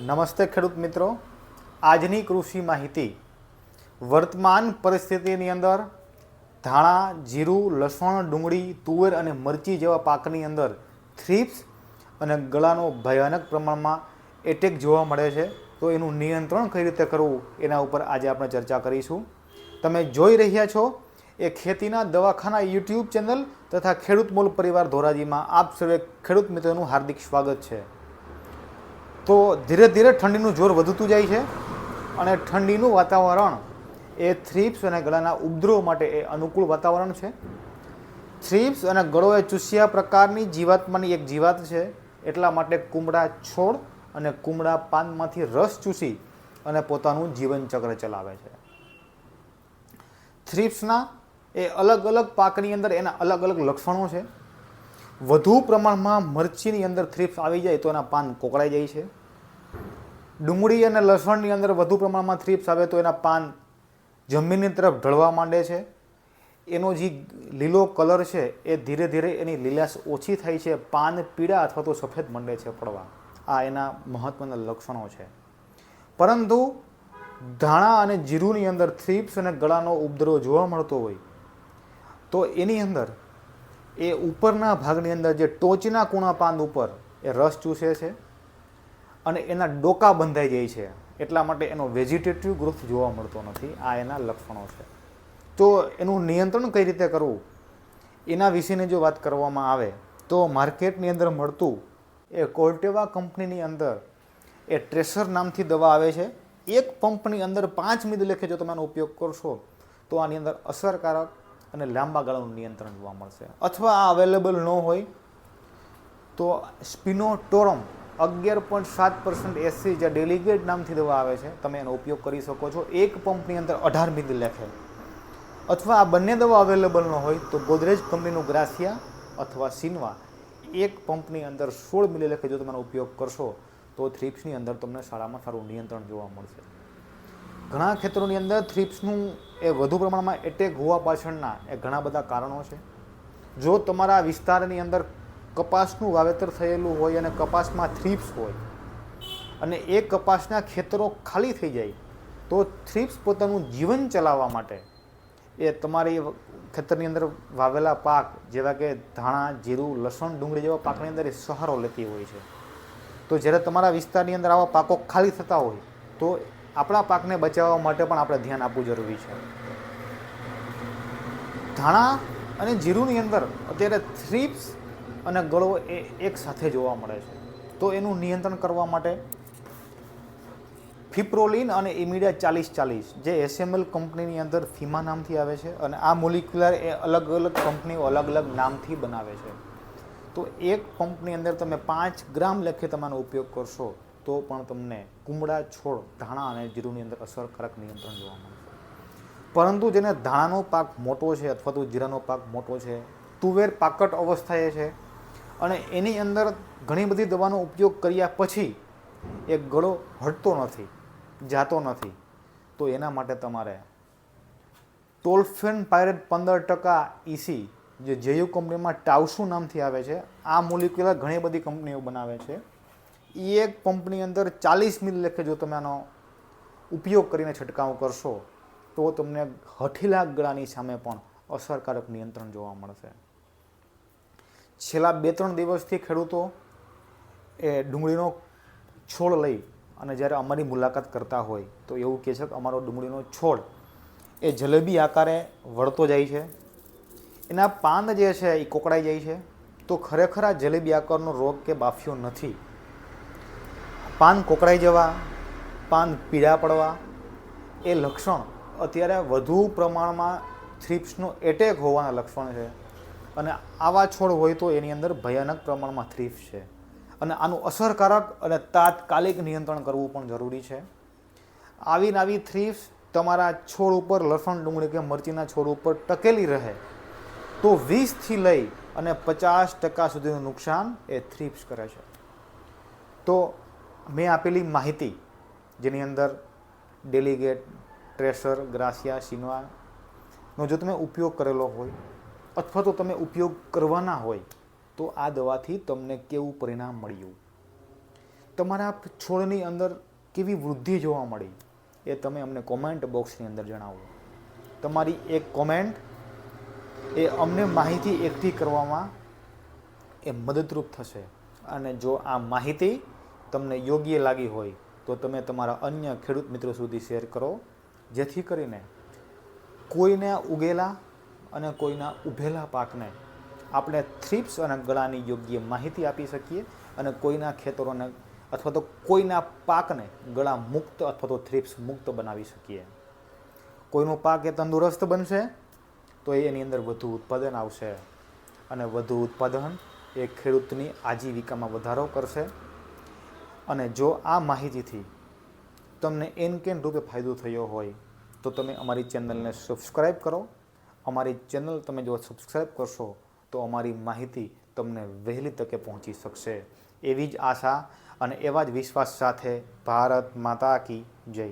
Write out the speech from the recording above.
નમસ્તે ખેડૂત મિત્રો. આજની કૃષિ માહિતી. વર્તમાન પરિસ્થિતિની અંદર ધાણા, જીરું, લસણ, ડુંગળી, તુવેર અને મરચી જેવા પાકની અંદર થ્રીપ્સ અને ગળાનો ભયાનક પ્રમાણમાં એટેક જોવા મળે છે. તો એનું નિયંત્રણ કઈ રીતે કરવું એના ઉપર આજે આપણે ચર્ચા કરીશું. તમે જોઈ રહ્યા છો એ ખેતીના દવાખાના યુટ્યુબ ચેનલ તથા ખેડૂત મૂલ પરિવાર ધોરાજીમાં આપ સર્વે ખેડૂત મિત્રોનું હાર્દિક સ્વાગત છે. તો ધીરે ધીરે ઠંડીનું જોર વધતું જાય છે અને ઠંડીનું વાતાવરણ એ થ્રીપ્સ અને ગળાના ઉપદ્રવ માટે એ અનુકૂળ વાતાવરણ છે. થ્રીપ્સ અને ગળો એ ચૂસ્યા પ્રકારની જીવાતમાંની એક જીવાત છે, એટલા માટે કુમળા છોડ અને કુમળા પાનમાંથી રસ ચૂસી અને પોતાનું જીવનચક્ર ચલાવે છે. થ્રીપ્સના એ અલગ અલગ પાકની અંદર એના અલગ અલગ લક્ષણો છે. વધુ પ્રમાણમાં મરચીની અંદર થ્રીપ્સ આવી જાય તો એના પાન કોકળાઈ જાય છે. ડુંગળી અને લસણની અંદર વધુ પ્રમાણમાં થ્રીપ્સ આવે તો એના પાન જમીનની તરફ ઢળવા માંડે છે. એનો જે લીલો કલર છે એ ધીરે ધીરે એની લીલાશ ઓછી થાય છે. પાન પીળા અથવા તો સફેદ મંડે છે પડવા. આ એના મહત્ત્વના લક્ષણો છે. પરંતુ ધાણા અને જીરુની અંદર થ્રીપ્સ અને ગળાનો ઉપદ્રવ જોવા મળતો હોય તો એની અંદર એ ઉપરના ભાગની અંદર જે ટોચના કૂણા પાન ઉપર એ રસ ચૂસે છે. અને એના ડોકા બંધાઈ જાય છે. એટલા માટે એનો વેજીટેટિવ ગ્રોથ જોવા મળતો નથી. આ એના લક્ષણો છે. તો એનું નિયંત્રણ કઈ રીતે કરવું? એના વિશેની જો વાત કરવામાં આવે, તો માર્કેટની અંદર મળતું એ કોર્ટેવા કંપનીની અંદર એ ટ્રેસર નામથી દવા આવે છે. એક પંપની અંદર પાંચ મિનિટ લેખે જો તમે આનો ઉપયોગ કરશો, તો આની અંદર અસરકારક અને લાંબા ગાળાનું નિયંત્રણ જોવા મળશે. અથવા આ અવેલેબલ ન હોય, તો સ્પિનોટોરમ અગિયાર પોઈન્ટ સાત પર્સન્ટ એસસી જે ડેલિગેટ નામથી દવા આવે છે, તમે એનો ઉપયોગ કરી શકો છો. એક પંપની અંદર અઢાર મિલી લેખે. અથવા આ બંને દવા અવેલેબલ ન હોય તો ગોદરેજ કંપનીનું ગ્રાસિયા અથવા સિનવા એક પંપની અંદર સોળ મિલી લેખે જો તમે ઉપયોગ કરશો, તો થ્રીપ્સની અંદર તમને સારામાં સારું નિયંત્રણ જોવા મળશે. ઘણા ખેતરોની અંદર થ્રીપ્સનું એ વધુ પ્રમાણમાં એટેક હોવા પાછળના એ ઘણા બધા કારણો છે. જો તમારા વિસ્તારની અંદર કપાસનું વાવેતર થયેલું હોય અને કપાસમાં થ્રીપ્સ હોય અને એ કપાસના ખેતરો ખાલી થઈ જાય, તો થ્રીપ્સ પોતાનું જીવન ચલાવવા માટે એ તમારી ખેતરની અંદર વાવેલા પાક જેવા કે ધાણા, જીરું, લસણ, ડુંગળી જેવા પાકની અંદર એ સહારો લેતી હોય છે. તો જ્યારે તમારા વિસ્તારની અંદર આવા પાકો ખાલી થતા હોય, તો આપણા પાકને બચાવવા માટે પણ આપણે ધ્યાન આપવું જરૂરી છે. ધાણા અને જીરુંની અંદર અત્યારે થ્રીપ્સ અને ગળો એ એક સાથે જોવા મળે છે. તો એનું નિયંત્રણ કરવા માટે ફિપ્રોલિન અને ઇમિડિયા ચાલીસ ચાલીસ જે એસએમએલ કંપનીની અંદર ફીમા નામથી આવે છે અને આ મોલિક્યુલર એ અલગ અલગ કંપનીઓ અલગ અલગ નામથી બનાવે છે. તો એક પંપની અંદર તમે પાંચ ગ્રામ લેખે તમારો ઉપયોગ કરશો તો પણ તમને કુમળા, છોડ, ધાણા અને જીરુની અંદર અસરકારક નિયંત્રણ જોવા મળે પરંતુ જેને ધાણાનો પાક મોટો છે અથવા તો જીરાનો પાક મોટો છે, તુવેર પાકટ અવસ્થાએ છે અને એની અંદર ઘણી બધી દવાનો ઉપયોગ કર્યા પછી એ ગળો હટતો નથી, જાતો નથી. તો એના માટે તમારે ટોલ્ફેન પાયરેટ પંદર ટકા ઇસી જે જેયુ કંપનીમાં ટાઉસુ નામથી આવે છે, આ મોલિક્યુલર ઘણી બધી કંપનીઓ બનાવે છે. એ એક પંપની અંદર ચાલીસ મિલ લેખે જો તમે આનો ઉપયોગ કરીને છંટકાવ કરશો, તો તમને હઠીલા ગળાની સામે પણ અસરકારક નિયંત્રણ જોવા મળશે. છેલ્લા બે ત્રણ દિવસથી ખેડૂતો એ ડુંગળીનો છોડ લઈ અને જ્યારે અમારી મુલાકાત કરતા હોય તો એવું કહે છે કે અમારો ડુંગળીનો છોડ એ જલેબી આકારે વળતો જાય છે. એના પાન જે છે એ કોકડાઈ જાય છે. તો ખરેખર આ જલેબી આકારનો રોગ કે બાફ્યો નથી. પાન કોકડાઈ જવા પાન પીળા પડવા એ લક્ષણ અત્યારે વધુ પ્રમાણમાં થ્રિપ્સનો એટેક હોવાના લક્ષણ છે. અને આવા છોડ હોય તો એની અંદર ભયાનક પ્રમાણમાં થ્રીફ છે. અને આનું અસરકારક અને તાત્કાલિક નિયંત્રણ કરવું પણ જરૂરી છે. આવી આવી થ્રીપ્સ તમારા છોડ ઉપર, લસણ, ડુંગળી કે મરચીના છોડ ઉપર ટકેલી રહે તો વીસથી લઈ અને પચાસ ટકા સુધીનું નુકસાન એ થ્રીપ્સ કરે છે. તો મેં આપેલી માહિતી જેની અંદર ડેલિગેટ, ટ્રેસર, ગ્રાસિયા સિનવાનો જો તમે ઉપયોગ કરેલો હોય અથવા તો તમે ઉપયોગ કરવાના હોય, તો આ દવાથી તમને કેવું પરિણામ મળ્યું? તમારા છોડની અંદર કેવી વૃદ્ધિ જોવા મળી? એ તમે અમને કોમેન્ટ બોક્સની અંદર જણાવો. તમારી એક કોમેન્ટ એ અમને માહિતી એકઠી કરવામાં એ મદદરૂપ થશે. અને જો આ માહિતી તમને યોગ્ય લાગી હોય, તો તમે તમારા અન્ય ખેડૂત મિત્રો સુધી શેર કરો. જેથી કરીને કોઈને ઉગેલા અને કોઈના ઉભેલા પાકને આપણે થ્રીપ્સ અને ગળાની યોગ્ય માહિતી આપી શકીએ અને કોઈના ખેતરોને અથવા તો કોઈના પાકને ગળા મુક્ત અથવા તો થ્રીપ્સ મુક્ત બનાવી શકીએ. કોઈનો પાક એ તંદુરસ્ત બનશે, તો એની અંદર વધુ ઉત્પાદન આવશે. અને વધુ ઉત્પાદન એ ખેડૂતની આજીવિકામાં વધારો કરશે. અને જો આ માહિતીથી તમને એન કેન રૂપે ફાયદો થયો હોય, તો તમે અમારી ચેનલને સબસ્ક્રાઈબ કરો અમારી ચેનલ તમે જો સબસ્ક્રાઈબ કરશો, તો અમારી માહિતી તમને વહેલી તકે પહોંચી શકશે. એવી જ આશા અને એવા જ વિશ્વાસ સાથે ભારત માતા કી જય.